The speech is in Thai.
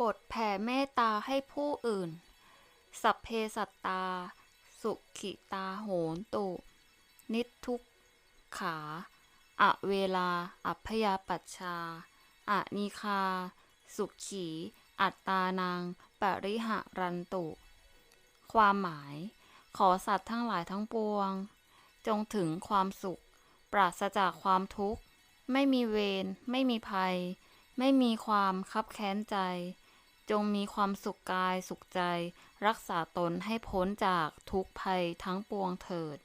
บทแผ่เมตตาให้ผู้อื่น สัพเพสัตตา สุขิตาโหนตุ นิทุกขา อเวลา อัพยาปัชชาอนิคา สุขี อัตตานังปริหะรันตุ ความหมาย ขอสัตว์ทั้งหลายทั้งปวง จงถึงความสุข ปราศจากความทุกข์ ไม่มีเวร ไม่มีภัย ไม่มีความคับแค้นใจ จงมีความสุขกายสุขใจ รักษาตนให้พ้นจากทุกภัยทั้งปวงเถิด